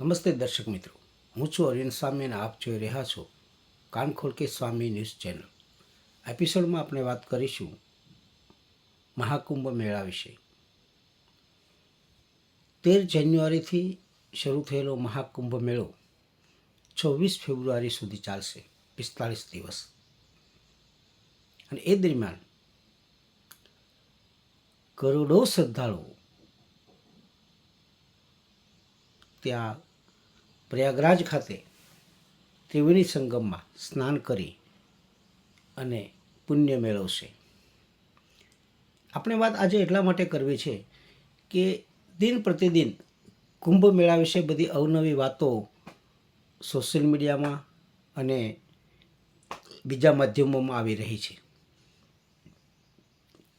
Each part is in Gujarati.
નમસ્તે દર્શક મિત્રો. હું છું અરવિંદ સ્વામી અને આપ જોઈ રહ્યા છો કાન ખોલકે સ્વામી ન્યૂઝ ચેનલ. એપિસોડમાં આપણે વાત કરીશું મહાકુંભ મેળા વિશે. તેર જાન્યુઆરીથી શરૂ થયેલો મહાકુંભ મેળો છવ્વીસ ફેબ્રુઆરી સુધી ચાલશે. પિસ્તાળીસ દિવસ. અને એ દરમિયાન કરોડો શ્રદ્ધાળુઓ ત્યાં પ્રયાગરાજ ખાતે ત્રિવેણી સંગમમાં સ્નાન કરી અને પુણ્ય મેળવશે. આપણે વાત આજે એટલા માટે કરવી છે કે દિન પ્રતિદિન કુંભ મેળા વિશે બધી અવનવી વાતો સોશિયલ મીડિયામાં અને બીજા માધ્યમોમાં આવી રહી છે.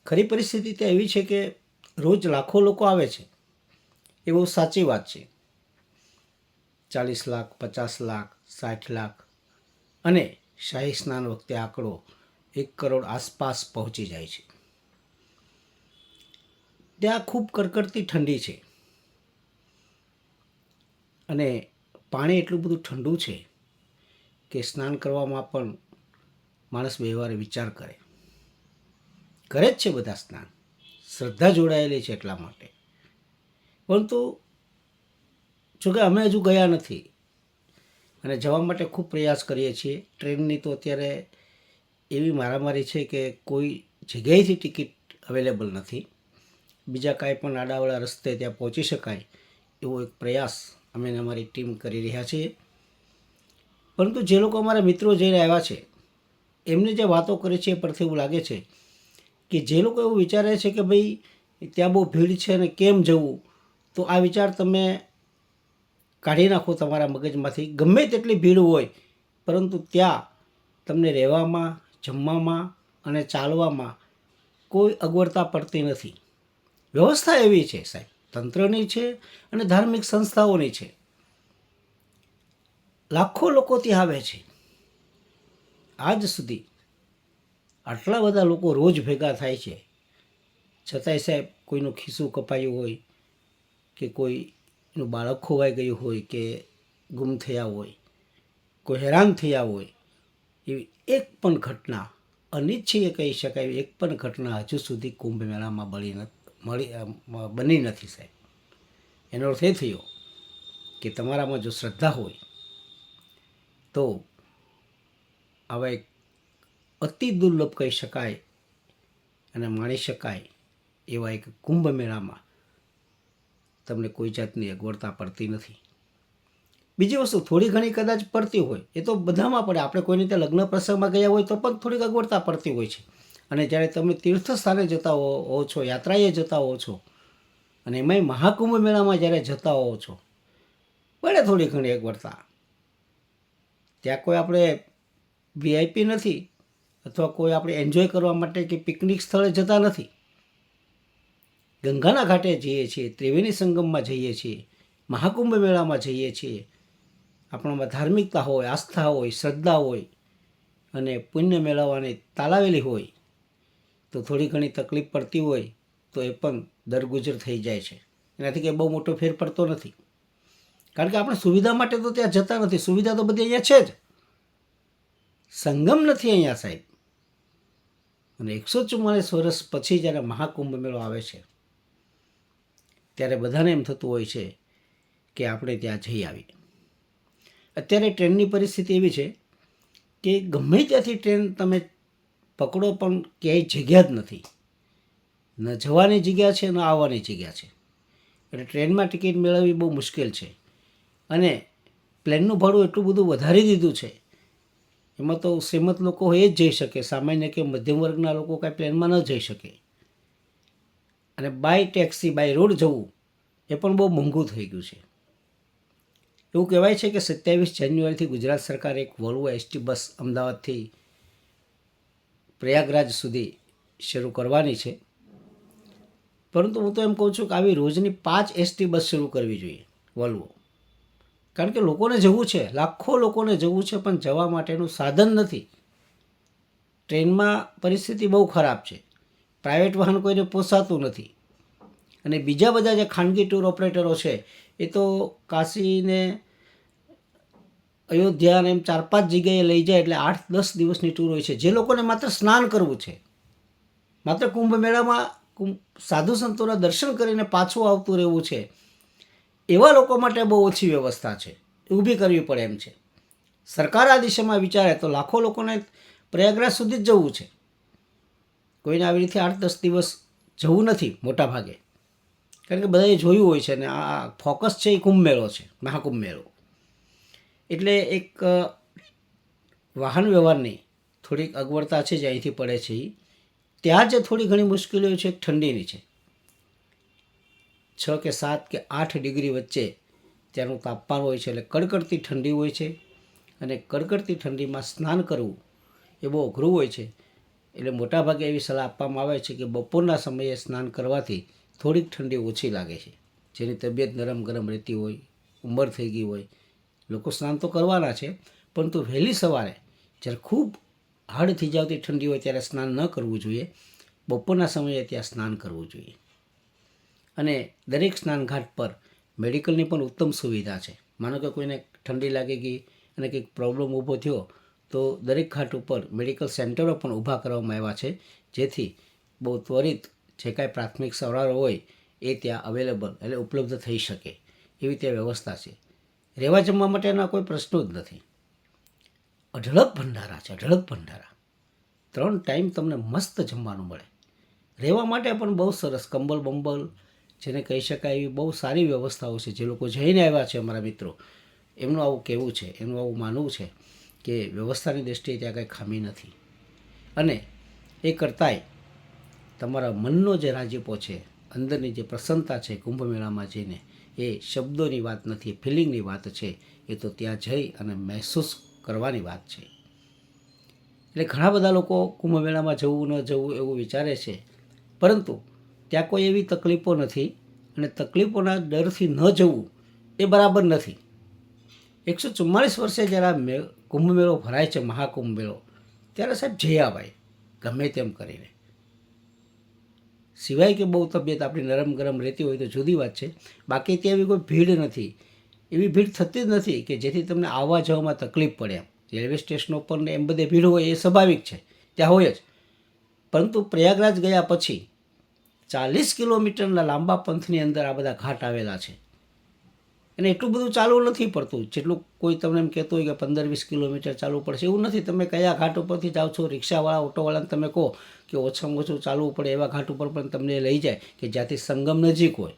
ખરી પરિસ્થિતિ તો એવી છે કે રોજ લાખો લોકો આવે છે. એ બહુ સાચી વાત છે. ચાલીસ લાખ, પચાસ લાખ, સાઠ લાખ અને શાહી સ્નાન વખતે આંકડો એક કરોડ આસપાસ પહોંચી જાય છે. ત્યાં ખૂબ કડકડતી ઠંડી છે. અને પાણી એટલું બધું ઠંડુ છે કે સ્નાન કરવામાં પણ માણસ વ્યવહાર વિચાર કરે. કરે જ છે બધા સ્નાન. શ્રદ્ધા જોડાયેલી છે એટલા માટે. પરંતુ જોકે અમે હજુ ગયા નથી. અને જવા માટે ખૂબ પ્રયાસ કરીએ છીએ. ટ્રેનની તો અત્યારે એવી મારામારી છે કે કોઈ જગ્યાએથી ટિકિટ અવેલેબલ નથી. બીજા કાંઈ પણ આડાવાળા રસ્તે ત્યાં પહોંચી શકાય એવો એક પ્રયાસ અમે અમારી ટીમ કરી રહ્યા છીએ. પરંતુ જે લોકો અમારા મિત્રો જઈને આવ્યા છે, એમને જે વાતો કરે છે એ પરથી એવું લાગે છે કે જે લોકો એવું વિચારે છે કે ભાઈ ત્યાં બહુ ભીડ છે અને કેમ જવું, તો આ વિચાર તમે કાઢી નાખો તમારા મગજમાંથી. ગમે તેટલી ભીડ હોય, પરંતુ ત્યાં તમને રહેવામાં, જમવામાં અને ચાલવામાં કોઈ અગવડતા પડતી નથી. વ્યવસ્થા એવી છે સાહેબ. તંત્રની છે અને ધાર્મિક સંસ્થાઓની છે. લાખો લોકો ત્યાં આવે છે. આજ સુધી આટલા બધા લોકો રોજ ભેગા થાય છે. છતાંય સાહેબ કોઈનું ખિસ્સું કપાયું હોય કે કોઈનું બાળક ખોવાઈ ગયું હોય કે ગુમ થયા હોય, કોઈ હેરાન થયા હોય, એવી એક પણ ઘટના, અનિચ્છીય કહી શકાય એવી એક પણ ઘટના હજુ સુધી કુંભ મેળામાં બળી મળી બની નથી સાહેબ. એનો અર્થ એ થયો કે તમારામાં જો શ્રદ્ધા હોય, તો આવા એક અતિ દુર્લભ કહી શકાય અને માણી શકાય એવા એક કુંભ મેળામાં તમને કોઈ જાતની અગવડતા પડતી નથી. બીજી વસ્તુ, થોડી ઘણી કદાચ પડતી હોય, એ તો બધામાં પડે. આપણે કોઈને ત્યાં લગ્ન પ્રસંગમાં ગયા હોય તો પણ થોડીક અગવડતા પડતી હોય છે. અને જ્યારે તમે તીર્થ સ્થાને જતા હો છો, યાત્રાએ જતા હો છો, અને એમાંય મહાકુંભ મેળામાં જ્યારે જતા હો છો, પડે થોડી ઘણી અગવડતા. ત્યાં કોઈ આપણે વીઆઈપી નથી, અથવા કોઈ આપણે એન્જોય કરવા માટે કે પિકનિક સ્થળે જતા નથી. ગંગાના ઘાટે જઈએ છીએ, ત્રિવેણી સંગમમાં જઈએ છીએ, મહાકુંભ મેળામાં જઈએ છીએ. આપણામાં ધાર્મિકતા હોય, આસ્થા હોય, શ્રદ્ધા હોય અને પુણ્ય મેળવવાની તાલાવેલી હોય, તો થોડી ઘણી તકલીફ પડતી હોય, તો એ પણ દરગુજર થઈ જાય છે. એનાથી કંઈ બહુ મોટો ફેર પડતો નથી. કારણ કે આપણે સુવિધા માટે તો ત્યાં જતા નથી. સુવિધા તો બધી અહીંયા છે જ. સંગમ નથી અહીંયા સાહેબ. અને એકસો ચુમ્માલીસ વર્ષ પછી જ્યારે મહાકુંભ મેળો આવે છે ત્યારે બધાને એમ થતું હોય છે કે આપણે ત્યાં જઈ આવીએ. અત્યારે ટ્રેનની પરિસ્થિતિ એવી છે કે ગમે ત્યાંથી ટ્રેન તમે પકડો પણ ક્યાંય જગ્યા જ નથી. ન જવાની જગ્યા છે, ન આવવાની જગ્યા છે. એટલે ટ્રેનમાં ટિકિટ મેળવવી બહુ મુશ્કેલ છે. અને પ્લેનનું ભાડું એટલું બધું વધારી દીધું છે, એમાં તો શ્રીમત લોકો એ જ જઈ શકે. સામાન્ય કે મધ્યમ વર્ગના લોકો કાંઈ પ્લેનમાં ન જઈ શકે. અને બાય ટેક્સી બાય રોડ જવું, એ પણ બહુ મોંઘું થઈ ગયું છે. એવું કહેવાય છે કે સત્યાવીસ જાન્યુઆરીથી ગુજરાત સરકાર એક વોલ્વો એસટી બસ અમદાવાદથી પ્રયાગરાજ સુધી શરૂ કરવાની છે. પરંતુ હું તો એમ કહું છું કે આવી રોજની પાંચ એસટી બસ શરૂ કરવી જોઈએ વોલ્વો કારણ કે લોકોને જવું છે, લાખો લોકોને જવું છે, પણ જવા માટેનું સાધન નથી. ટ્રેનમાં પરિસ્થિતિ બહુ ખરાબ છે. પ્રાઇવેટ વાહન કોઈને પોસાતું નથી. અને બીજા બધા જે ખાનગી ટૂર ઓપરેટરો છે, એ તો કાશીને અયોધ્યા ને એમ ચાર પાંચ જગ્યાએ લઈ જાય એટલે આઠ દસ દિવસની ટૂર હોય છે. જે લોકોને માત્ર સ્નાન કરવું છે. માત્ર કુંભ મેળામાં સાધુ સંતોના દર્શન કરીને પાછું આવતું રહેવું છે, એવા લોકો માટે બહુ ઓછી વ્યવસ્થા છે. ઊભી કરવી પડે એમ છે. સરકાર આ દિશામાં વિચારે તો લાખો લોકોને પ્રયાગરાજ સુધી જ જવું છે. કોઈને આવી રીતે આઠ દસ દિવસ જવું નથી મોટા ભાગે કારણ કે બધાએ જોયું હોય છે ને આ ફોકસ છે એ કુંભ મેળો છે મહાકુંભ મેળો એટલે એક વાહન વ્યવહારની થોડીક અગવડતા છે જે અહીંથી પડે છે એ ત્યાં જે થોડી ઘણી મુશ્કેલીઓ છે ઠંડીની છે. છ કે સાત કે આઠ ડિગ્રી વચ્ચે ત્યાંનું તાપમાન હોય છે, એટલે કડકડતી ઠંડી હોય છે. અને કડકડતી ઠંડીમાં સ્નાન કરવું એ બહુ અઘરું હોય છે. એટલે મોટાભાગે એવી સલાહ આપવામાં આવે છે કે બપોરના સમયે સ્નાન કરવાથી થોડીક ઠંડી ઓછી લાગે છે. જેની તબિયત નરમ ગરમ રહેતી હોય, ઉંમર થઈ ગઈ હોય. લોકો સ્નાન તો કરવાના છે, પરંતુ વહેલી સવારે જ્યારે ખૂબ હાડ થઈ જાવતી ઠંડી હોય ત્યારે સ્નાન ન કરવું જોઈએ. બપોરના સમયે ત્યાં સ્નાન કરવું જોઈએ. અને દરેક સ્નાનઘાટ પર મેડિકલની પણ ઉત્તમ સુવિધા છે. માનો કે કોઈને ઠંડી લાગી ગઈ અને કંઈક પ્રોબ્લેમ ઊભો થયો તો દરેક ઘાટ ઉપર મેડિકલ સેન્ટરો પણ ઊભા કરવામાં આવ્યા છે. જેથી બહુ ત્વરિત જે કાંઈ પ્રાથમિક સારવાર હોય એ ત્યાં અવેલેબલ એટલે ઉપલબ્ધ થઈ શકે એવી ત્યાં વ્યવસ્થા છે. રહેવા જમવા માટેના કોઈ પ્રશ્નો જ નથી. અઢળક ભંડારા છે, અઢળક ભંડારા. ત્રણ ટાઈમ તમને મસ્ત જમવાનું મળે. રહેવા માટે પણ બહુ સરસ કંબલ બંબલ જેને કહી શકાય એવી બહુ સારી વ્યવસ્થાઓ છે. જે લોકો જઈને આવ્યા છે અમારા મિત્રો. એમનું આવું કહેવું છે, એમનું આવું માનવું છે. કે વ્યવસ્થાની દૃષ્ટિએ ત્યાં કંઈ ખામી નથી. અને એ કરતાંય તમારા મનનો જે રાજીપો છે, અંદરની જે પ્રસન્નતા છે કુંભ મેળામાં જઈને, એ શબ્દોની વાત નથી ફિલિંગની વાત છે, એ તો ત્યાં જઈ અને મહેસૂસ કરવાની વાત છે. એટલે ઘણા બધા લોકો કુંભ મેળામાં જવું ન જવું એવું વિચારે છે, પરંતુ ત્યાં કોઈ એવી તકલીફો નથી અને તકલીફોના ડરથી ન જવું એ બરાબર નથી. એકસો ચુમ્માલીસ વર્ષે જ્યારે મે કુંભ મેળો ભરાય છે મહાકુંભ મેળો ત્યારે સાહેબ આવાય ગમે તેમ કરીને. સિવાય કે બહુ તબિયત આપણી નરમ ગરમ રહેતી હોય તો જુદી વાત છે. બાકી ત્યાં એવી કોઈ ભીડ નથી. એવી ભીડ થતી જ નથી કે જેથી તમને આવવા જવામાં તકલીફ પડે એમ. રેલવે સ્ટેશનો પર ને એમ બધે ભીડ હોય એ સ્વાભાવિક છે. ત્યાં હોય જ. પરંતુ પ્રયાગરાજ ગયા પછી ચાલીસ કિલોમીટરના લાંબા પંથની અંદર આ બધા ઘાટ આવેલા છે. અને એટલું બધું ચાલવું નથી પડતું. જેટલું કોઈ તમને એમ કહેતો હોય કે પંદર વીસ કિલોમીટર ચાલવું પડશે, એવું નથી. તમે કયા ઘાટ ઉપરથી જાઓ છો, રિક્ષાવાળા, ઓટોવાળાને તમે કહો કે ઓછામાં ઓછું ચાલવું પડે એવા ઘાટ ઉપર પણ તમને લઈ જાય કે જ્યાંથી સંગમ નજીક હોય.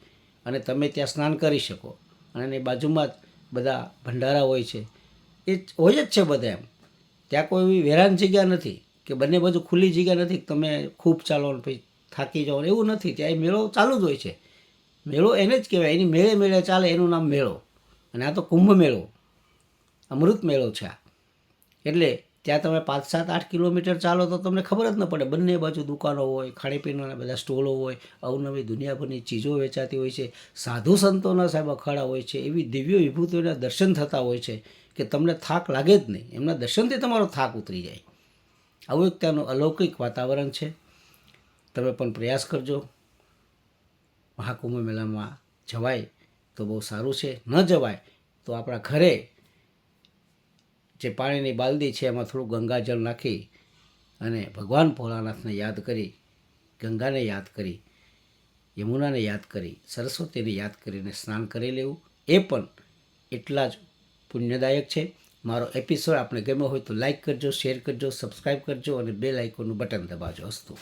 અને તમે ત્યાં સ્નાન કરી શકો. અને એની બાજુમાં જ બધા ભંડારા હોય છે. એ હોય જ છે બધા એમ. ત્યાં કોઈ એવી વેરાન જગ્યા નથી કે બંને બાજુ ખુલ્લી જગ્યા નથી તમે ખૂબ ચાલો પછી થાકી જાઓ. એવું નથી. ત્યાં એ મેળો ચાલુ જ હોય છે. મેળો એને જ કહેવાય. એની મેળે મેળે ચાલે, એનું નામ મેળો. અને આ તો કુંભ મેળો. અમૃત મેળો છે આ. એટલે ત્યાં તમે પાંચ, સાત, આઠ કિલોમીટર ચાલો તો તમને ખબર જ ન પડે. બંને બાજુ દુકાનો હોય ખાણીપીણાના બધા સ્ટોલો હોય, અવનવી દુનિયાભરની ચીજો વેચાતી હોય છે. સાધુ સંતોના સાહેબ અખાડા હોય છે. એવી દિવ્ય વિભૂતિઓના દર્શન થતા હોય છે કે તમને થાક લાગે જ નહીં. એમના દર્શનથી તમારો થાક ઉતરી જાય. આવું એક ત્યાંનું અલૌકિક વાતાવરણ છે. તમે પણ પ્રયાસ કરજો. મહાકુંભ મેળામાં જવાય તો બહુ સારું છે. ન જવાય તો આપણા ઘરે જે પાણીની બાલદી છે એમાં થોડું ગંગાજળ નાખી અને ભગવાન ભોળાનાથને યાદ કરી, ગંગાને યાદ કરી, યમુનાને યાદ કરી, સરસ્વતીને યાદ કરીને સ્નાન કરી લેવું. એ પણ એટલા જ પુણ્યદાયક છે. મારો એપિસોડ આપણે ગમ્યો હોય તો લાઇક કરજો શેર કરજો સબસ્ક્રાઈબ કરજો અને બે લાઇકોનું બટન દબાવજો હસ્તું